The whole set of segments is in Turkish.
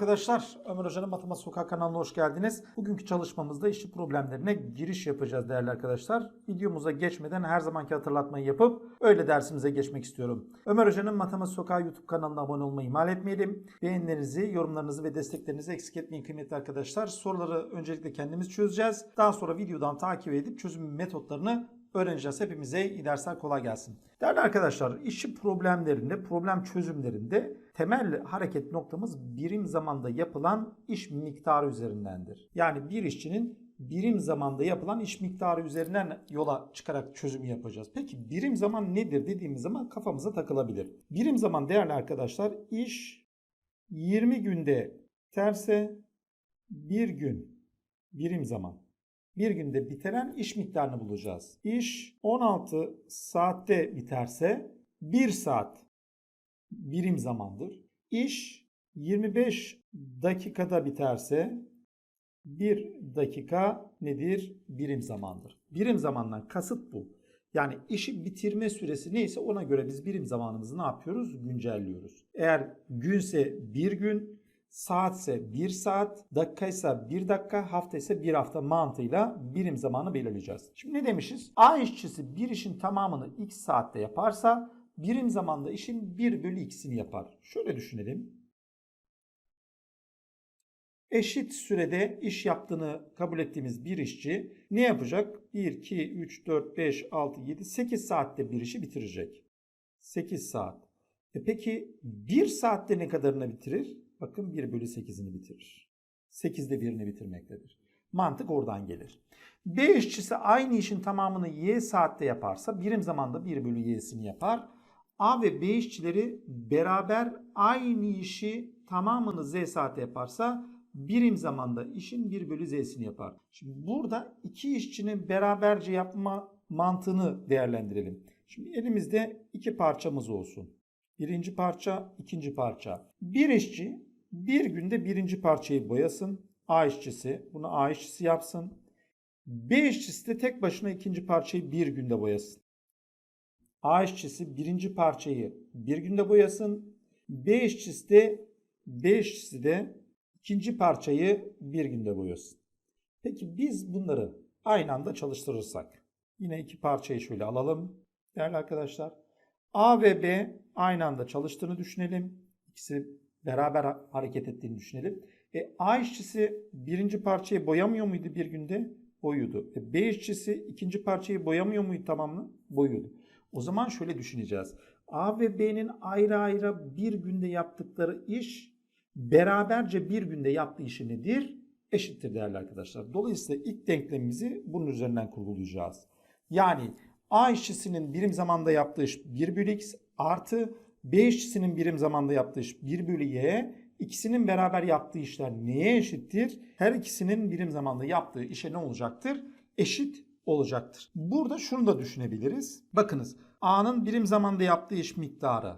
arkadaşlar. Ömer Hoca'nın Matematik Sokak kanalına hoş geldiniz. Bugünkü çalışmamızda işçi problemlerine giriş yapacağız değerli arkadaşlar. Videomuza geçmeden her zamanki hatırlatmayı yapıp öyle dersimize geçmek istiyorum. Ömer Hoca'nın Matematik Sokak YouTube kanalına abone olmayı ihmal etmeyelim. Beğenilerinizi, yorumlarınızı ve desteklerinizi eksik etmeyin kıymetli arkadaşlar. Soruları öncelikle kendimiz çözeceğiz. Daha sonra videodan takip edip çözüm metotlarını öğreneceğiz. Hepimize iyi dersler kolay gelsin. Değerli arkadaşlar işçi problemlerinde, problem çözümlerinde temel hareket noktamız birim zamanda yapılan iş miktarı üzerindendir. Yani bir işçinin birim zamanda yapılan iş miktarı üzerinden yola çıkarak çözümü yapacağız. Peki birim zaman nedir dediğimiz zaman kafamıza takılabilir. Birim zaman değerli arkadaşlar iş 20 günde terse bir gün birim zaman bir günde bitiren iş miktarını bulacağız. İş 16 saatte biterse 1 saat birim zamandır. İş 25 dakikada biterse 1 dakika nedir? Birim zamandır. Birim zamandan kasıt bu. Yani işi bitirme süresi neyse ona göre biz birim zamanımızı ne yapıyoruz? Güncelliyoruz. Eğer günse bir gün, saatse 1 saat, dakika ise 1 dakika, hafta ise 1 hafta mantığıyla birim zamanı belirleyeceğiz. Şimdi ne demişiz? A işçisi bir işin tamamını x saatte yaparsa birim zamanda işin 1 bölü x'ini yapar. Şöyle düşünelim. Eşit sürede iş yaptığını kabul ettiğimiz bir işçi ne yapacak? 1, 2, 3, 4, 5, 6, 7, 8 saatte bir işi bitirecek. 8 saat. E peki 1 saatte ne kadarını bitirir? Bakın 1 bölü 8'ini bitirir. 8'de 1'ini bitirmektedir. Mantık oradan gelir. B işçisi aynı işin tamamını y saatte yaparsa birim zamanda 1 bölü y'sini yapar. A ve B işçileri beraber aynı işi tamamını z saatte yaparsa birim zamanda işin 1 bölü z'sini yapar. Şimdi burada iki işçinin beraberce yapma mantığını değerlendirelim. Şimdi elimizde iki parçamız olsun. Birinci parça, ikinci parça. Bir işçi bir günde birinci parçayı boyasın. A işçisi bunu A işçisi yapsın. B işçisi de tek başına ikinci parçayı bir günde boyasın. A işçisi birinci parçayı bir günde boyasın. B işçisi de B işçisi de ikinci parçayı bir günde boyasın. Peki biz bunları aynı anda çalıştırırsak. Yine iki parçayı şöyle alalım. Değerli arkadaşlar. A ve B aynı anda çalıştığını düşünelim. İkisi beraber hareket ettiğini düşünelim. E, A işçisi birinci parçayı boyamıyor muydu bir günde? Boyuyordu. E, B işçisi ikinci parçayı boyamıyor muydu tamamını? Boyuyordu. O zaman şöyle düşüneceğiz. A ve B'nin ayrı ayrı bir günde yaptıkları iş beraberce bir günde yaptığı işi nedir? Eşittir değerli arkadaşlar. Dolayısıyla ilk denklemimizi bunun üzerinden kurgulayacağız. Yani A işçisinin birim zamanda yaptığı iş 1 bölü x artı B işçisinin birim zamanda yaptığı iş 1 bölü y. İkisinin beraber yaptığı işler neye eşittir? Her ikisinin birim zamanda yaptığı işe ne olacaktır? Eşit olacaktır. Burada şunu da düşünebiliriz. Bakınız A'nın birim zamanda yaptığı iş miktarı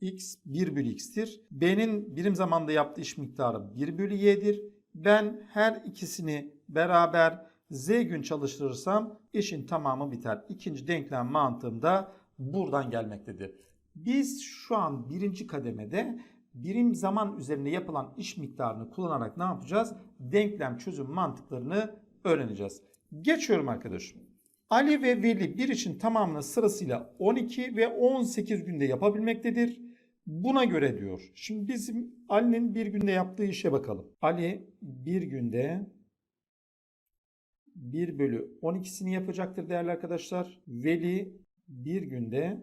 x 1 bölü x'tir. B'nin birim zamanda yaptığı iş miktarı 1 bölü y'dir. Ben her ikisini beraber z gün çalıştırırsam işin tamamı biter. İkinci denklem mantığımda buradan gelmektedir. Biz şu an birinci kademede birim zaman üzerinde yapılan iş miktarını kullanarak ne yapacağız? Denklem çözüm mantıklarını öğreneceğiz. Geçiyorum arkadaşım. Ali ve Veli bir işin tamamını sırasıyla 12 ve 18 günde yapabilmektedir. Buna göre diyor. Şimdi bizim Ali'nin bir günde yaptığı işe bakalım. Ali bir günde 1 bölü 12'sini yapacaktır değerli arkadaşlar. Veli bir günde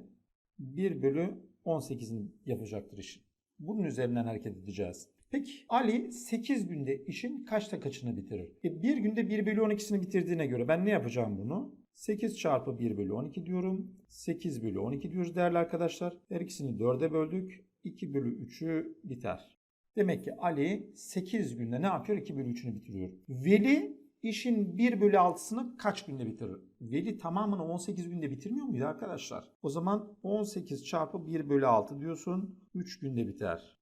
1 bölü 18'ini yapacaktır işin. Bunun üzerinden hareket edeceğiz. Peki Ali 8 günde işin kaçta kaçını bitirir? E, bir günde 1 bölü 12'sini bitirdiğine göre ben ne yapacağım bunu? 8 çarpı 1 bölü 12 diyorum. 8 bölü 12 diyoruz değerli arkadaşlar. Her ikisini 4'e böldük. 2 bölü 3'ü biter. Demek ki Ali 8 günde ne yapıyor? 2 bölü 3'ünü bitiriyor. Veli işin 1 bölü 6'sını kaç günde bitirir? Veli tamamını 18 günde bitirmiyor muydu arkadaşlar? O zaman 18 çarpı 1 bölü 6 diyorsun. 3 günde biter.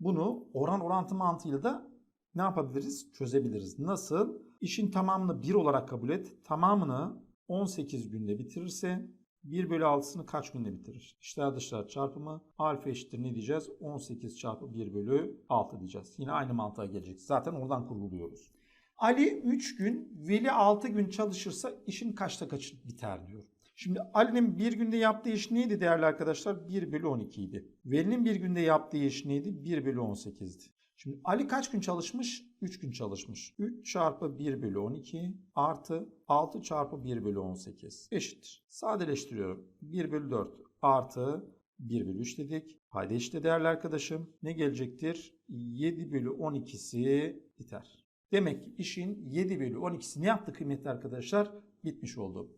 Bunu oran orantı mantığıyla da ne yapabiliriz? Çözebiliriz. Nasıl? İşin tamamını 1 olarak kabul et. Tamamını 18 günde bitirirse 1 bölü 6'sını kaç günde bitirir? İşler dışlar çarpımı alfa eşittir ne diyeceğiz? 18 çarpı 1 bölü 6 diyeceğiz. Yine aynı mantığa gelecek. Zaten oradan kurguluyoruz. Ali 3 gün, Veli 6 gün çalışırsa işin kaçta kaçı biter diyor. Şimdi Ali'nin bir günde yaptığı iş neydi değerli arkadaşlar? 1 bölü 12 idi. Veli'nin bir günde yaptığı iş neydi? 1 bölü 18'di. Şimdi Ali kaç gün çalışmış? 3 gün çalışmış. 3 çarpı 1 bölü 12 artı 6 çarpı 1 bölü 18 eşittir. Sadeleştiriyorum. 1 bölü 4 artı 1 bölü 3 dedik. Payda işte değerli arkadaşım. Ne gelecektir? 7 bölü 12'si biter. Demek ki işin 7 bölü 12'si ne yaptı kıymetli arkadaşlar? Bitmiş oldu.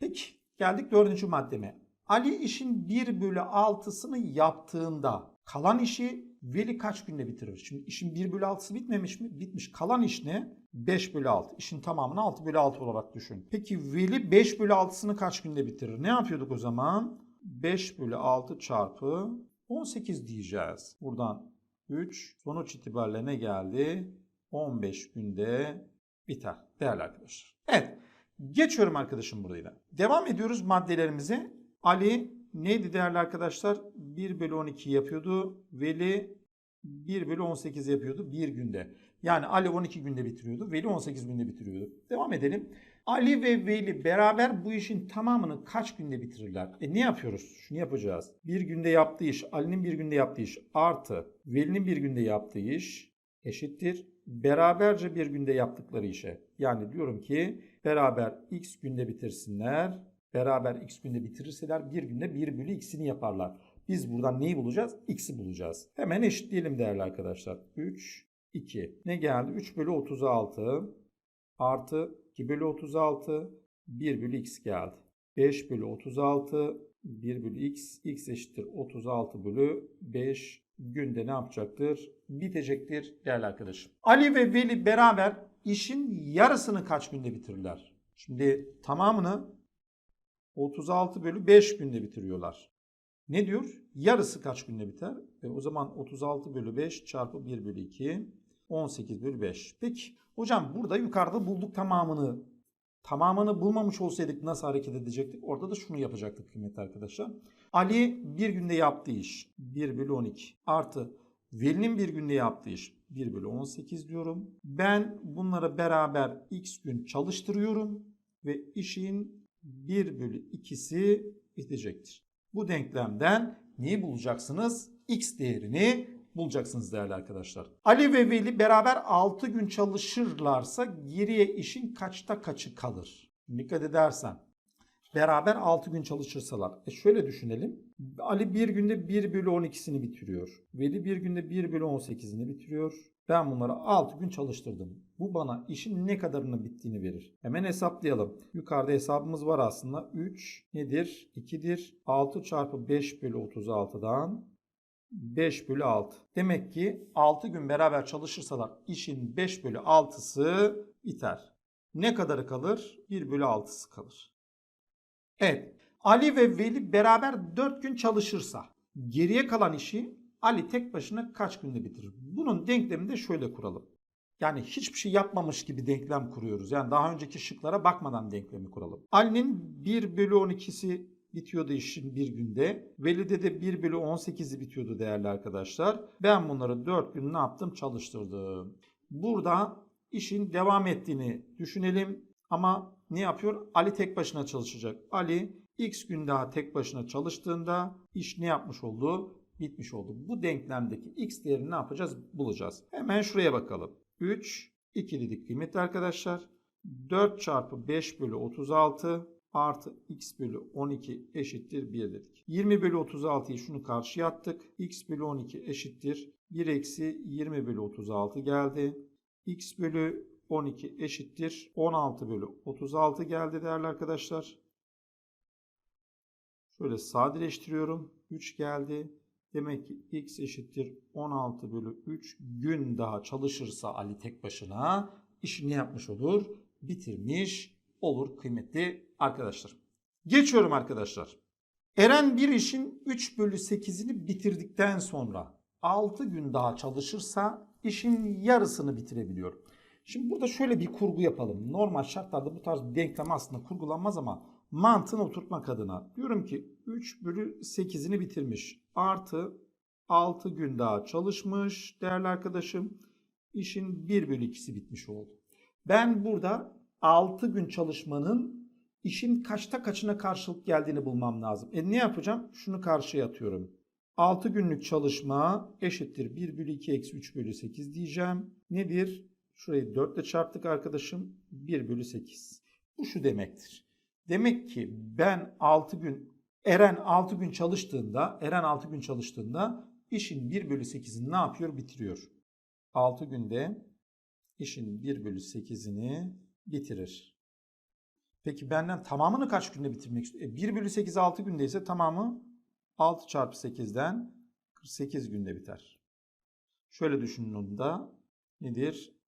Peki geldik dördüncü maddeme. Ali işin 1 bölü 6'sını yaptığında kalan işi Veli kaç günde bitirir? Şimdi işin 1 bölü 6'sı bitmemiş mi? Bitmiş. Kalan iş ne? 5 bölü 6. İşin tamamını 6 bölü 6 olarak düşün. Peki Veli 5 bölü 6'sını kaç günde bitirir? Ne yapıyorduk o zaman? 5 bölü 6 çarpı 18 diyeceğiz. Buradan 3 sonuç itibariyle ne geldi? 15 günde biter değerli arkadaşlar. Evet. Geçiyorum arkadaşım burayla. Devam ediyoruz maddelerimize. Ali neydi değerli arkadaşlar? 1 bölü 12 yapıyordu. Veli 1 bölü 18 yapıyordu bir günde. Yani Ali 12 günde bitiriyordu. Veli 18 günde bitiriyordu. Devam edelim. Ali ve Veli beraber bu işin tamamını kaç günde bitirirler? E ne yapıyoruz? Şunu yapacağız. Bir günde yaptığı iş, Ali'nin bir günde yaptığı iş artı Veli'nin bir günde yaptığı iş eşittir. Beraberce bir günde yaptıkları işe. Yani diyorum ki beraber x günde bitirsinler. Beraber x günde bitirirseler bir günde 1 bölü x'ini yaparlar. Biz buradan neyi bulacağız? X'i bulacağız. Hemen eşitleyelim değerli arkadaşlar. 3, 2. Ne geldi? 3 bölü 36 artı 2 bölü 36 1 bölü x geldi. 5 bölü 36 1 bölü x. x eşittir 36 bölü 5 günde ne yapacaktır? Bitecektir değerli arkadaşım. Ali ve Veli beraber işin yarısını kaç günde bitirirler? Şimdi tamamını 36 bölü 5 günde bitiriyorlar. Ne diyor? Yarısı kaç günde biter? E o zaman 36 bölü 5 çarpı 1 bölü 2 18 bölü 5. Peki hocam burada yukarıda bulduk tamamını. Tamamını bulmamış olsaydık nasıl hareket edecektik? Orada da şunu yapacaktık kıymetli arkadaşlar. Ali bir günde yaptığı iş 1 bölü 12 artı Veli'nin bir günde yaptığı iş 1 bölü 18 diyorum. Ben bunları beraber x gün çalıştırıyorum ve işin 1 bölü 2'si bitecektir. Bu denklemden neyi bulacaksınız? X değerini bulacaksınız değerli arkadaşlar. Ali ve Veli beraber 6 gün çalışırlarsa geriye işin kaçta kaçı kalır? Dikkat edersen beraber 6 gün çalışırsalar. E şöyle düşünelim. Ali bir günde 1 bölü 12'sini bitiriyor. Veli bir günde 1 bölü 18'ini bitiriyor. Ben bunları 6 gün çalıştırdım. Bu bana işin ne kadarını bittiğini verir. Hemen hesaplayalım. Yukarıda hesabımız var aslında. 3 nedir? 2'dir. 6 çarpı 5 bölü 36'dan 5 bölü 6. Demek ki 6 gün beraber çalışırsalar işin 5 bölü 6'sı biter. Ne kadarı kalır? 1 bölü 6'sı kalır. Evet. Ali ve Veli beraber 4 gün çalışırsa geriye kalan işi Ali tek başına kaç günde bitirir? Bunun denklemini de şöyle kuralım. Yani hiçbir şey yapmamış gibi denklem kuruyoruz. Yani daha önceki şıklara bakmadan denklemi kuralım. Ali'nin 1 bölü 12'si bitiyordu işin bir günde. Veli'de de 1 bölü 18'i bitiyordu değerli arkadaşlar. Ben bunları 4 gün ne yaptım? Çalıştırdım. Burada işin devam ettiğini düşünelim. Ama ne yapıyor? Ali tek başına çalışacak. Ali x gün daha tek başına çalıştığında iş ne yapmış oldu? Bitmiş oldu. Bu denklemdeki x değerini ne yapacağız? Bulacağız. Hemen şuraya bakalım. 3, 2 dedik kıymetli arkadaşlar. 4 çarpı 5 bölü 36 artı x bölü 12 eşittir 1 dedik. 20 bölü 36'yı şunu karşıya attık. x bölü 12 eşittir 1 eksi 20 bölü 36 geldi. x bölü 12 eşittir 16 bölü 36 geldi değerli arkadaşlar. Şöyle sadeleştiriyorum. 3 geldi. Demek ki x eşittir 16 bölü 3 gün daha çalışırsa Ali tek başına işini yapmış olur? Bitirmiş olur kıymetli arkadaşlar. Geçiyorum arkadaşlar. Eren bir işin 3 bölü 8'ini bitirdikten sonra 6 gün daha çalışırsa işin yarısını bitirebiliyor. Şimdi burada şöyle bir kurgu yapalım. Normal şartlarda bu tarz bir denklem aslında kurgulanmaz ama mantığını oturtmak adına diyorum ki 3 bölü 8'ini bitirmiş. Artı 6 gün daha çalışmış değerli arkadaşım. İşin 1 bölü 2'si bitmiş oldu. Ben burada 6 gün çalışmanın işin kaçta kaçına karşılık geldiğini bulmam lazım. E ne yapacağım? Şunu karşıya atıyorum. 6 günlük çalışma eşittir 1 bölü 2 eksi 3 bölü 8 diyeceğim. Nedir? Şurayı 4 ile çarptık arkadaşım. 1 bölü 8. Bu şu demektir. Demek ki ben 6 gün Eren 6 gün çalıştığında Eren 6 gün çalıştığında işin 1 bölü 8'ini ne yapıyor? Bitiriyor. 6 günde işin 1 bölü 8'ini bitirir. Peki benden tamamını kaç günde bitirmek istiyor? E 1 bölü 8 6 gündeyse tamamı 6 çarpı 8'den 48 günde biter. Şöyle düşünün onu da nedir?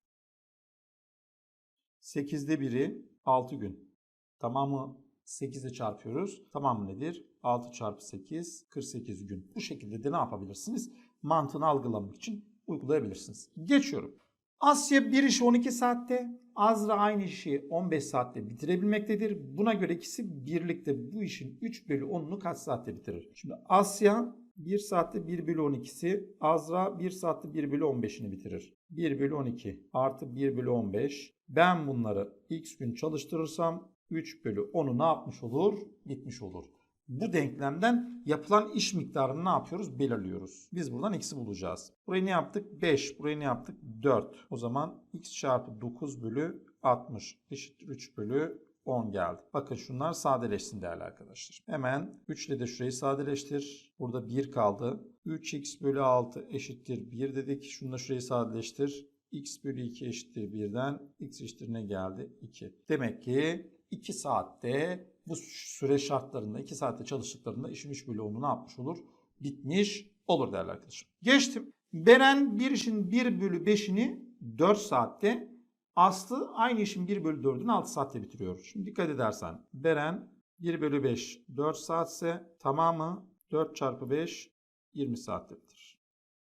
8'de 1'i 6 gün. Tamamı 8'e çarpıyoruz. Tamamı nedir? 6 çarpı 8 48 gün. Bu şekilde de ne yapabilirsiniz? Mantığını algılamak için uygulayabilirsiniz. Geçiyorum. Asya bir işi 12 saatte, Azra aynı işi 15 saatte bitirebilmektedir. Buna göre ikisi birlikte bu işin 3 bölü 10'unu kaç saatte bitirir? Şimdi Asya 1 saatte 1 bölü 12'si, Azra 1 saatte 1 bölü 15'ini bitirir. 1 bölü 12 artı 1 bölü 15. Ben bunları x gün çalıştırırsam 3 bölü 10'u ne yapmış olur? Bitmiş olur. Bu denklemden yapılan iş miktarını ne yapıyoruz? Belirliyoruz. Biz buradan x'i bulacağız. Burayı ne yaptık? 5. Burayı ne yaptık? 4. O zaman x çarpı 9 bölü 60 eşittir 3 bölü 10 geldi. Bakın şunlar sadeleşsin değerli arkadaşlar. Hemen 3 ile de şurayı sadeleştir. Burada 1 kaldı. 3x bölü 6 eşittir 1 dedik. Şunu da şurayı sadeleştir. x bölü 2 eşittir 1'den x eşittir ne geldi? 2. Demek ki 2 saatte bu süre şartlarında 2 saatte çalıştıklarında işin 3 bölü 10'u ne yapmış olur? Bitmiş olur değerli arkadaşım. Geçtim. Beren bir işin 1 bölü 5'ini 4 saatte Aslı aynı işin 1 bölü 4'ünü 6 saatte bitiriyor. Şimdi dikkat edersen Beren 1 bölü 5 4 saatse tamamı 4 çarpı 5 20 saatte bitirir.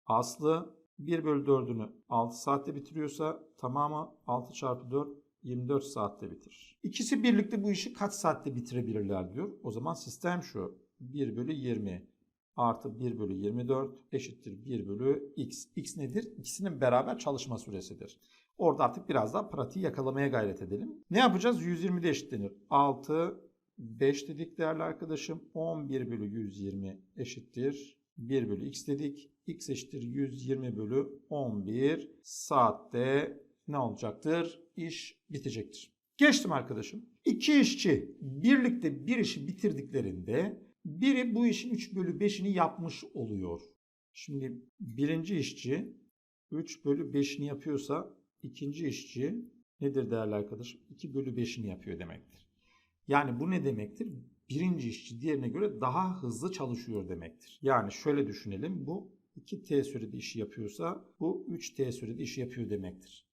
Aslı 1 bölü 4'ünü 6 saatte bitiriyorsa tamamı 6 çarpı 4 24 saatte bitirir. İkisi birlikte bu işi kaç saatte bitirebilirler diyor. O zaman sistem şu. 1 bölü 20 artı 1 bölü 24 eşittir 1 bölü x. x nedir? İkisinin beraber çalışma süresidir. Orada artık biraz daha pratiği yakalamaya gayret edelim. Ne yapacağız? 120'de eşitlenir. 6, 5 dedik değerli arkadaşım. 11 bölü 120 eşittir. 1 bölü x dedik. x eşittir 120 bölü 11 saatte ne olacaktır? İş bitecektir. Geçtim arkadaşım. İki işçi birlikte bir işi bitirdiklerinde biri bu işin 3 bölü 5'ini yapmış oluyor. Şimdi birinci işçi 3 bölü 5'ini yapıyorsa ikinci işçi nedir değerli arkadaşım? 2 bölü 5'ini yapıyor demektir. Yani bu ne demektir? Birinci işçi diğerine göre daha hızlı çalışıyor demektir. Yani şöyle düşünelim. Bu 2T sürede işi yapıyorsa bu 3T sürede işi yapıyor demektir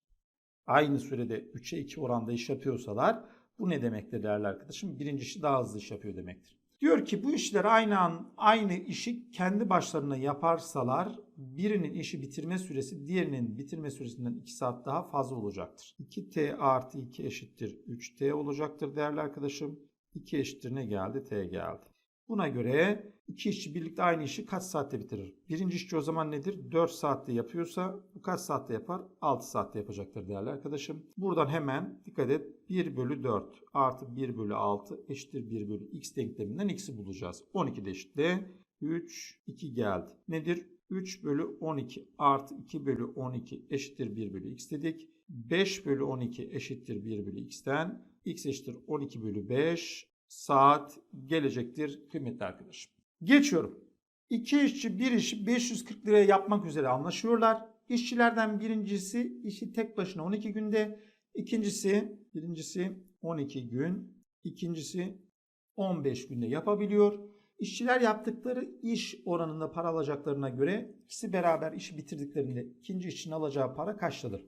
aynı sürede 3'e 2 oranda iş yapıyorsalar bu ne demektir değerli arkadaşım? Birinci işi daha hızlı iş yapıyor demektir. Diyor ki bu işler aynı an aynı işi kendi başlarına yaparsalar birinin işi bitirme süresi diğerinin bitirme süresinden 2 saat daha fazla olacaktır. 2t artı 2 eşittir 3t olacaktır değerli arkadaşım. 2 eşittir ne geldi? t geldi. Buna göre iki işçi birlikte aynı işi kaç saatte bitirir? Birinci işçi o zaman nedir? 4 saatte yapıyorsa bu kaç saatte yapar? 6 saatte yapacaktır değerli arkadaşım. Buradan hemen dikkat et. 1 bölü 4 artı 1 bölü 6 eşittir 1 bölü x denkleminden x'i bulacağız. 12 de eşitle 3, 2 geldi. Nedir? 3 bölü 12 artı 2 bölü 12 eşittir 1 bölü x dedik. 5 bölü 12 eşittir 1 bölü x'ten. x eşittir 12 bölü 5 saat gelecektir kıymetli arkadaşım. Geçiyorum. İki işçi bir işi 540 liraya yapmak üzere anlaşıyorlar. İşçilerden birincisi işi tek başına 12 günde, ikincisi birincisi 12 gün, ikincisi 15 günde yapabiliyor. İşçiler yaptıkları iş oranında para alacaklarına göre ikisi beraber işi bitirdiklerinde ikinci işçinin alacağı para kaçtadır?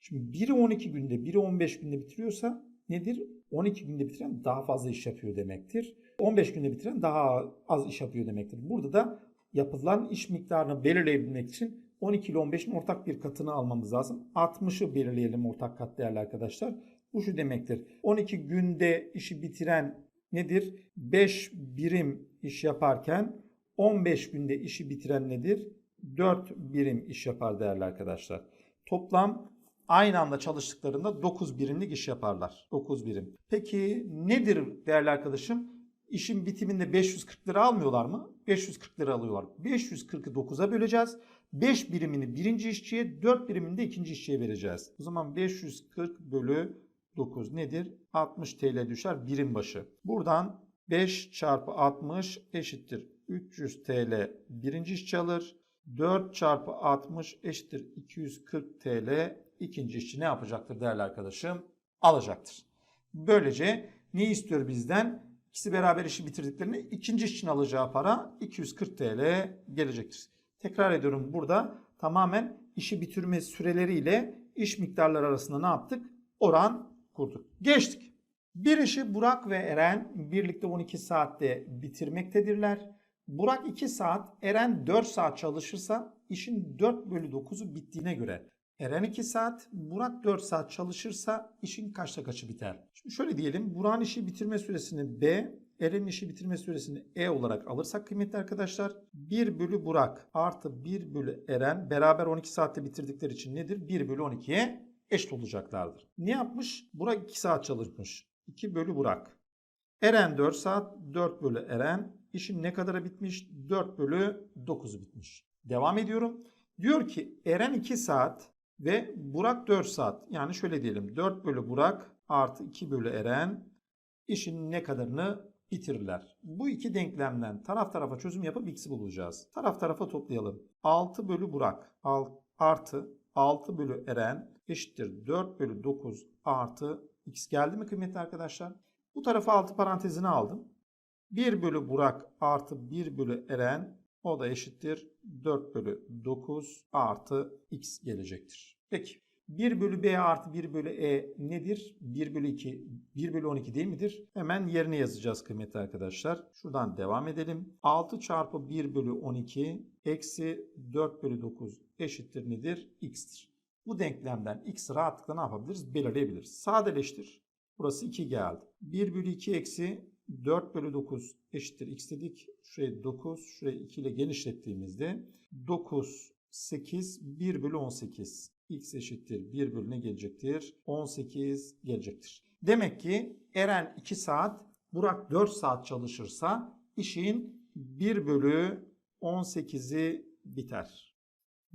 Şimdi biri 12 günde, biri 15 günde bitiriyorsa nedir? 12 günde bitiren daha fazla iş yapıyor demektir. 15 günde bitiren daha az iş yapıyor demektir. Burada da yapılan iş miktarını belirleyebilmek için 12 ile 15'in ortak bir katını almamız lazım. 60'ı belirleyelim ortak kat değerli arkadaşlar. Bu şu demektir. 12 günde işi bitiren nedir? 5 birim iş yaparken 15 günde işi bitiren nedir? 4 birim iş yapar değerli arkadaşlar. Toplam aynı anda çalıştıklarında 9 birimlik iş yaparlar. 9 birim. Peki nedir değerli arkadaşım? İşin bitiminde 540 lira almıyorlar mı? 540 lira alıyorlar. 540'ı 9'a böleceğiz. 5 birimini birinci işçiye, 4 birimini de ikinci işçiye vereceğiz. O zaman 540 bölü 9 nedir? 60 TL düşer birim başı. Buradan 5 çarpı 60 eşittir 300 TL birinci işçi alır. 4 çarpı 60 eşittir 240 TL ikinci işçi ne yapacaktır değerli arkadaşım? Alacaktır. Böylece ne istiyor bizden? İkisi beraber işi bitirdiklerinde ikinci işçinin alacağı para 240 TL gelecektir. Tekrar ediyorum burada tamamen işi bitirme süreleriyle iş miktarları arasında ne yaptık? Oran kurduk. Geçtik. Bir işi Burak ve Eren birlikte 12 saatte bitirmektedirler. Burak 2 saat, Eren 4 saat çalışırsa işin 4 bölü 9'u bittiğine göre Eren 2 saat, Burak 4 saat çalışırsa işin kaçta kaçı biter? Şimdi şöyle diyelim. Burak'ın işi bitirme süresini B, Eren'in işi bitirme süresini E olarak alırsak kıymetli arkadaşlar 1 bölü Burak artı 1 bölü Eren beraber 12 saatte bitirdikleri için nedir? 1 bölü 12'ye eşit olacaklardır. Ne yapmış? Burak 2 saat çalışmış. 2 bölü Burak. Eren 4 saat, 4 bölü Eren. İşin ne kadara bitmiş? 4 bölü 9'u bitmiş. Devam ediyorum. Diyor ki Eren 2 saat ve Burak 4 saat. Yani şöyle diyelim 4 bölü Burak artı 2 bölü Eren işin ne kadarını bitirirler. Bu iki denklemden taraf tarafa çözüm yapıp x'i bulacağız. Taraf tarafa toplayalım. 6 bölü Burak artı 6 bölü Eren eşittir 4 bölü 9 artı x geldi mi kıymetli arkadaşlar? Bu tarafa 6 parantezini aldım. 1 bölü Burak artı 1 bölü Eren o da eşittir 4 bölü 9 artı x gelecektir. Peki 1 bölü b artı 1 bölü e nedir? 1 bölü 2, 1 bölü 12 değil midir? Hemen yerine yazacağız kıymetli arkadaşlar. Şuradan devam edelim. 6 çarpı 1 bölü 12 eksi 4 bölü 9 eşittir nedir? x'tir. Bu denklemden x rahatlıkla ne yapabiliriz? Belirleyebiliriz. Sadeleştir. Burası 2 geldi. 1 bölü 2 eksi 4 bölü 9 eşittir x dedik. Şuraya 9, şuraya 2 ile genişlettiğimizde 9, 8, 1 bölü 18. x eşittir 1 bölü ne gelecektir? 18 gelecektir. Demek ki Eren 2 saat, Burak 4 saat çalışırsa işin 1 bölü 18'i biter.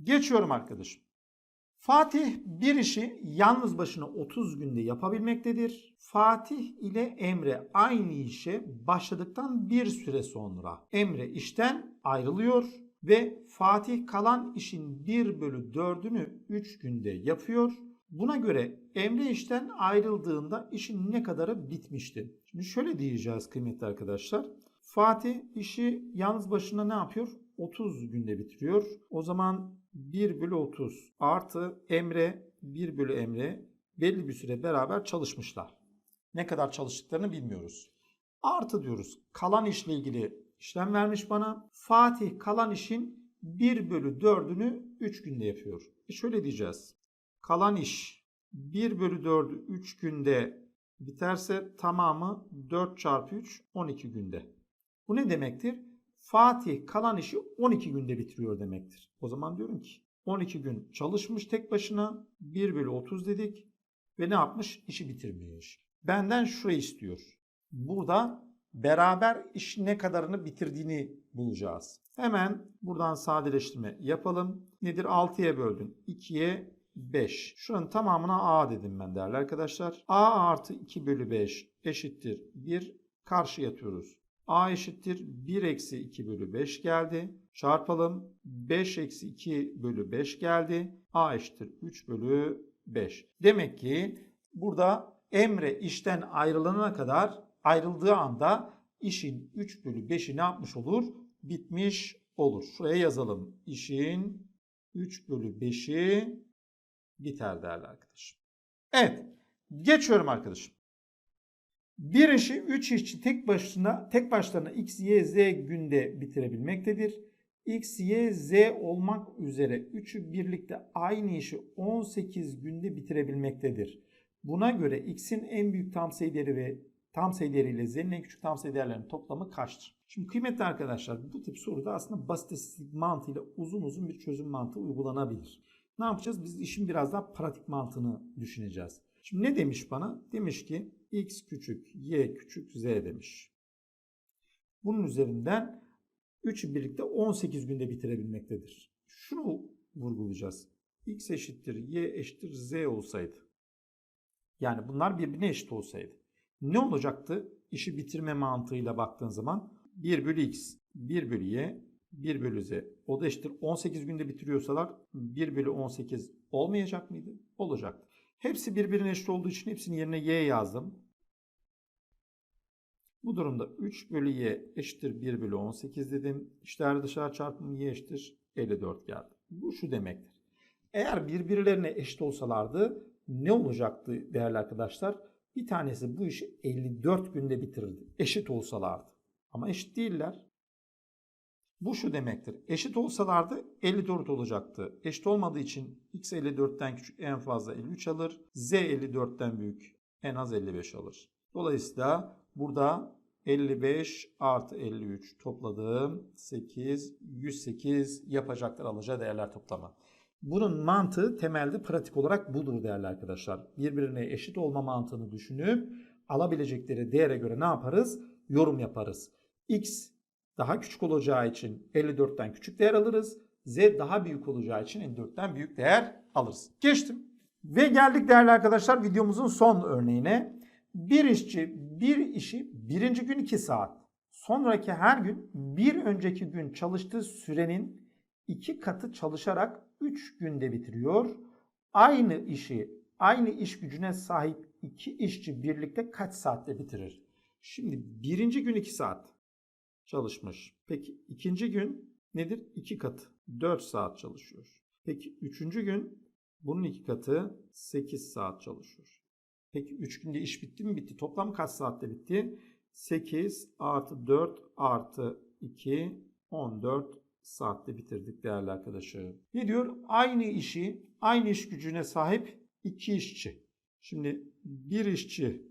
Geçiyorum arkadaşım. Fatih bir işi yalnız başına 30 günde yapabilmektedir. Fatih ile Emre aynı işe başladıktan bir süre sonra Emre işten ayrılıyor ve Fatih kalan işin 1 bölü 4'ünü 3 günde yapıyor. Buna göre Emre işten ayrıldığında işin ne kadarı bitmişti? Şimdi şöyle diyeceğiz kıymetli arkadaşlar. Fatih işi yalnız başına ne yapıyor? 30 günde bitiriyor. O zaman 1 bölü 30 artı Emre 1 bölü Emre belli bir süre beraber çalışmışlar. Ne kadar çalıştıklarını bilmiyoruz. Artı diyoruz. Kalan işle ilgili işlem vermiş bana. Fatih kalan işin 1 bölü 4'ünü 3 günde yapıyor. E şöyle diyeceğiz. Kalan iş 1 bölü 4'ü 3 günde biterse tamamı 4 çarpı 3 12 günde. Bu ne demektir? Fatih kalan işi 12 günde bitiriyor demektir. O zaman diyorum ki 12 gün çalışmış tek başına 1 bölü 30 dedik ve ne yapmış? İşi bitirmiş. Benden şurayı istiyor. Burada beraber iş ne kadarını bitirdiğini bulacağız. Hemen buradan sadeleştirme yapalım. Nedir? 6'ya böldün. 2'ye 5. Şuranın tamamına A dedim ben değerli arkadaşlar. A artı 2 bölü 5 eşittir 1. Karşı yatıyoruz. A eşittir 1 eksi 2 bölü 5 geldi. Çarpalım 5 eksi 2 bölü 5 geldi. A eşittir 3 bölü 5. Demek ki burada Emre işten ayrılana kadar ayrıldığı anda işin 3 bölü 5'i ne yapmış olur? Bitmiş olur. Şuraya yazalım. İşin 3 bölü 5'i biter değerli arkadaşım. Evet. Geçiyorum arkadaşım. Bir işi 3 işçi tek başına tek başlarına x, y, z günde bitirebilmektedir. X, Y, Z olmak üzere üçü birlikte aynı işi 18 günde bitirebilmektedir. Buna göre x'in en büyük tam sayı değeri ve tam sayı değeriyle z'nin en küçük tam sayı değerlerinin toplamı kaçtır? Şimdi kıymetli arkadaşlar bu tip soruda aslında basit istatistik mantığıyla uzun uzun bir çözüm mantığı uygulanabilir. Ne yapacağız? Biz işin biraz daha pratik mantığını düşüneceğiz. Şimdi ne demiş bana? Demiş ki x küçük, y küçük, z demiş. Bunun üzerinden 3'ü birlikte 18 günde bitirebilmektedir. Şunu vurgulayacağız. x eşittir, y eşittir, z olsaydı. Yani bunlar birbirine eşit olsaydı. Ne olacaktı? İşi bitirme mantığıyla baktığın zaman 1 bölü x, 1 bölü y, 1 bölü z. O da eşittir 18 günde bitiriyorsalar 1 bölü 18 olmayacak mıydı? Olacaktı. Hepsi birbirine eşit olduğu için hepsinin yerine y yazdım. Bu durumda 3 bölü y eşittir 1 bölü 18 dedim. İşler dışarı çarpımı y eşittir 54 geldi. Bu şu demektir. Eğer birbirlerine eşit olsalardı ne olacaktı değerli arkadaşlar? Bir tanesi bu işi 54 günde bitirirdi. Eşit olsalardı. Ama eşit değiller. Bu şu demektir. Eşit olsalardı 54 olacaktı. Eşit olmadığı için x 54'ten küçük en fazla 53 alır. z 54'ten büyük en az 55 alır. Dolayısıyla burada 55 artı 53 topladığım 8, 108 yapacaktır alacağı değerler toplamı. Bunun mantığı temelde pratik olarak budur değerli arkadaşlar. Birbirine eşit olma mantığını düşünüp alabilecekleri değere göre ne yaparız? Yorum yaparız. X daha küçük olacağı için 54'ten küçük değer alırız. Z daha büyük olacağı için 54'ten büyük değer alırız. Geçtim. Ve geldik değerli arkadaşlar videomuzun son örneğine. Bir işçi bir işi birinci gün 2 saat. Sonraki her gün bir önceki gün çalıştığı sürenin iki katı çalışarak 3 günde bitiriyor. Aynı işi, aynı iş gücüne sahip iki işçi birlikte kaç saatte bitirir? Şimdi birinci gün 2 saat çalışmış. Peki ikinci gün nedir? 2 katı. 4 saat çalışıyor. Peki üçüncü gün bunun iki katı 8 saat çalışıyor. Peki 3 günde iş bitti mi? Bitti. Toplam kaç saatte bitti? 8 artı 4 artı 2 14 saatte bitirdik değerli arkadaşım. Ne diyor? Aynı işi, aynı iş gücüne sahip iki işçi. Şimdi bir işçi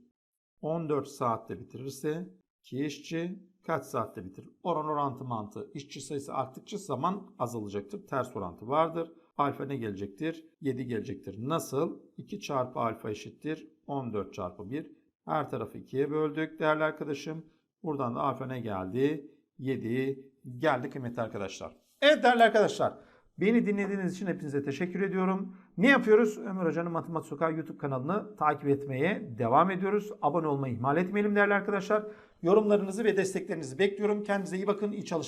14 saatte bitirirse iki işçi kaç saatte bitirir? Oran orantı mantığı. İşçi sayısı arttıkça zaman azalacaktır. Ters orantı vardır. Alfa ne gelecektir? 7 gelecektir. Nasıl? 2 çarpı alfa eşittir. 14 çarpı 1. Her tarafı 2'ye böldük değerli arkadaşım. Buradan da alfa ne geldi? 7 geldi kıymetli arkadaşlar. Evet değerli arkadaşlar. Beni dinlediğiniz için hepinize teşekkür ediyorum. Ne yapıyoruz? Ömer Hoca'nın Matematik Sokağı YouTube kanalını takip etmeye devam ediyoruz. Abone olmayı ihmal etmeyelim değerli arkadaşlar. Yorumlarınızı ve desteklerinizi bekliyorum. Kendinize iyi bakın. İyi çalışmalar.